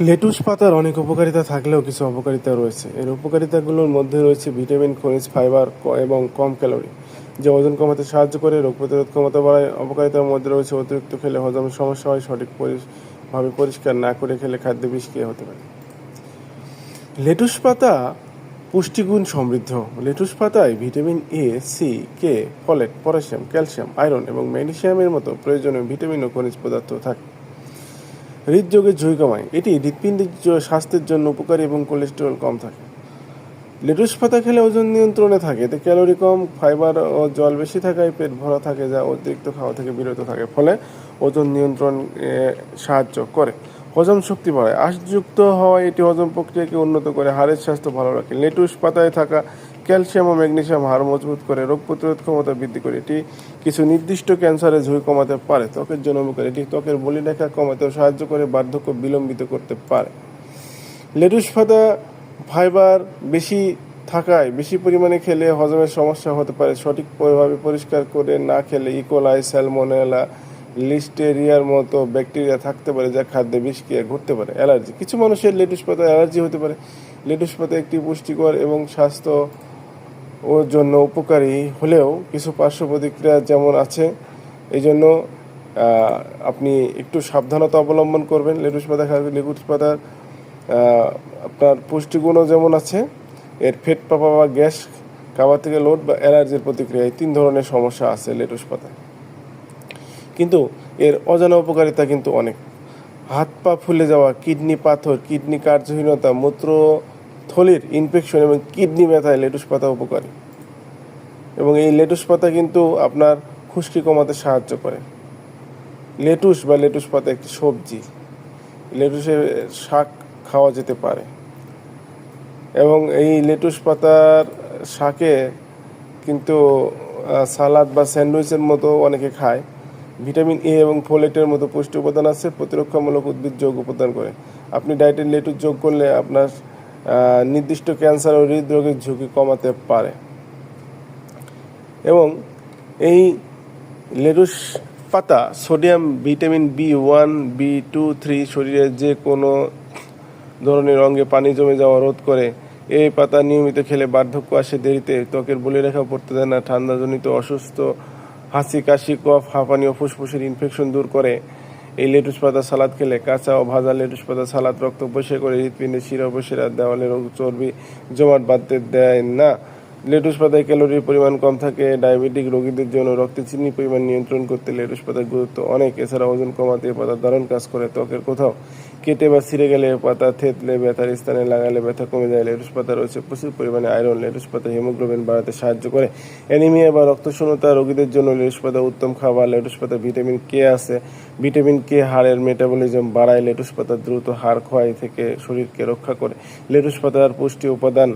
Lettuce পাতার অনেক উপকারিতা থাকলেও কিছু অপকারিতা রয়েছে। এর উপকারিতাগুলোর মধ্যে রয়েছে ভিটামিন, খনিজ, ফাইবার এবং কম ক্যালোরি। যা ওজন কমাতে সাহায্য করে, রোগ প্রতিরোধ ক্ষমতা বাড়ায়। অপকারিতার মধ্যে রয়েছে অতিরিক্ত খেলে হজমের সমস্যা হয়, সঠিক পরি- ভাবে পরিষ্কার না করে খেলে খাদ্য বিষক্রিয়া হতে পারে। লেটুস পাতা পুষ্টিগুণ সমৃদ্ধ। লেটুস পাতায় vitamin A C K folate potassium, calcium, iron এবং ম্যাগনেসিয়ামের মতো প্রয়োজনীয় ভিটামিন ও খনিজ পদার্থ থাকে। হৃদযোগের ঝুঁকি কমায়। এটি হৃৎপিণ্ডের স্বাস্থ্যের জন্য উপকারী এবং কোলেস্টেরল কম থাকে। লেটুস পাতা খেলে ওজন নিয়ন্ত্রণে থাকে, এতে ক্যালোরি কম, ফাইবার ও জল বেশি থাকায় পেট ভরা থাকে যা অতিরিক্ত খাওয়া থেকে বিরত থাকে, ফলে ওজন নিয়ন্ত্রণ সাহায্য করে। হজম শক্তি বাড়ায়। আশযুক্ত হওয়ায় এটি হজম প্রক্রিয়াকে উন্নত করে। হাড়ের স্বাস্থ্য ভালো রাখে। লেটুস পাতায় থাকা ক্যালসিয়াম ও ম্যাগনেসিয়াম হাড় মজবুত করে রোগ প্রতিরোধ ক্ষমতা বৃদ্ধি করে, এটি কিছু নির্দিষ্ট ক্যান্সারের ঝুঁকি কমাতে পারে। ত্বকের জন্য উপকারী। এটি ত্বকের বলিরেখা কমাতেও সাহায্য করে, বার্ধক্য বিলম্বিত করতে পারে। লেটুস পাতা ফাইবার বেশি থাকায় বেশি পরিমাণে খেলে হজমের সমস্যা হতে পারে। সঠিকভাবে পরিষ্কার করে না খেলে ইকোলাই স্যালমোনেলা লিস্টেরিয়ার মতো ব্যাকটেরিয়া থাকতে পারে, যা খাদ্যে বিষক্রিয়া ঘটতে পারে। অ্যালার্জি। কিছু মানুষের লেটুস পাতা অ্যালার্জি হতে পারে। লেটুস পাতা একটি পুষ্টিকর এবং স্বাস্থ্য ওর জন্য উপকারী হলেও কিছু পার্শ্ব প্রতিক্রিয়া যেমন আছে এই জন্য আপনি একটু সাবধানতা অবলম্বন করবেন। লেটুস পাতা খাবেন লেটুস পাতার আপনার পুষ্টিগুণও যেমন আছে, এর ফেট পাপা বা গ্যাস, খাবার থেকে লোড বা অ্যালার্জির প্রতিক্রিয়া, এই তিন ধরনের সমস্যা আছে লেটুস পাতায়। কিন্তু এর অজানা উপকারিতা কিন্তু অনেক। হাত পা ফুলে যাওয়া, কিডনি পাথর, কিডনি কার্যহীনতা, মূত্র থলির ইনফেকশন এবং কিডনি ব্যথায় লেটুস পাতা উপকারী। এবং এই লেটুস পাতা কিন্তু আপনার খুশকি কমাতে সাহায্য করে। লেটুস বা লেটুস পাতা একটি সবজি। লেটুসের শাক খাওয়া যেতে পারে। এবং এই লেটুস পাতার শাকে কিন্তু সালাদ বা স্যান্ডউইচের মতো অনেকে খায়। ভিটামিন এ এবং ফোলেটের মতো পুষ্টি উপাদান আছে, প্রতিরক্ষামূলক উদ্ভিদ যোগ উপাদান করে। আপনি ডায়েটে লেটুস যোগ করলে আপনার নির্দিষ্ট ক্যান্সার ও হৃদরোগের ঝুঁকি কমাতে পারে। এবং এই লেটুস পাতা sodium, vitamin B one, B two, three শরীরের যে কোনো ধরনের অঙ্গে পানি জমে যাওয়া রোধ করে, এই পাতা নিয়মিত খেলে বার্ধক্য আসে দেরিতে। ত্বকের বলে রেখা পড়তে দেয় না, ঠান্ডাজনিত অসুস্থ হাসি কাশি কফ, হাঁপানি ও ফুসফুসের ইনফেকশন দূর করে। এই লেটুস পাতা সালাদ খেলে কাঁচা ও ভাজা লেটুস পাতা সালাদ, রক্ত পরিষ্কার করে হৃৎপিণ্ডে শিরা উপশিরা দেওয়ালে চর্বি জমাট বাঁধতে দেয় না। লেটুস পাতায় ক্যালোরির পরিমাণ কম থাকে, ডায়াবেটিক রোগীদের জন্য রক্তে চিনির পরিমাণ নিয়ন্ত্রণ করতে লেটুস পাতার গুরুত্ব অনেক। এছাড়া ওজন কমাতে পাতা দারুণ কাজ করে ত্বকের কোথাও। কেটে বা ছিঁড়ে গেলে পাতা থেতলে ব্যথার স্থানে লাগালে ব্যথা কমে যায়, লেটুস পাতা রয়েছে প্রচুর পরিমাণে। আয়রন, লেটুস পাতা, হিমোগ্লোবিন বাড়াতে সাহায্য করে। অ্যানিমিয়া বা রক্তশূন্যতা রোগীদের জন্য লেটুস পাতা উত্তম খাবার। লেটুস পাতা ভিটামিন কে আছে। ভিটামিন কে হাড়ের মেটাবলিজম বাড়ায়। লেটুস পাতা দ্রুত হাড় ক্ষয় থেকে শরীরকে রক্ষা করে। লেটুস পাতার পুষ্টি উপাদান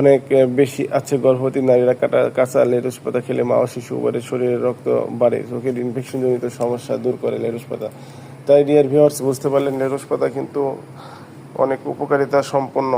অনেক বেশি আছে। গর্ভবতী নারীরা কাটা, কাঁচা লেটুস পাতা খেলে মা ও শিশু উভয়ের শরীরে রক্ত বাড়ে। চোখের ইনফেকশন জনিত সমস্যা দূর করে লেটুস পাতা। তাই ডিয়ার ভিউয়ার্স বুঝতে পারলেন ঢেঁড়স পাতা কিন্তু অনেক উপকারিতা সম্পন্ন।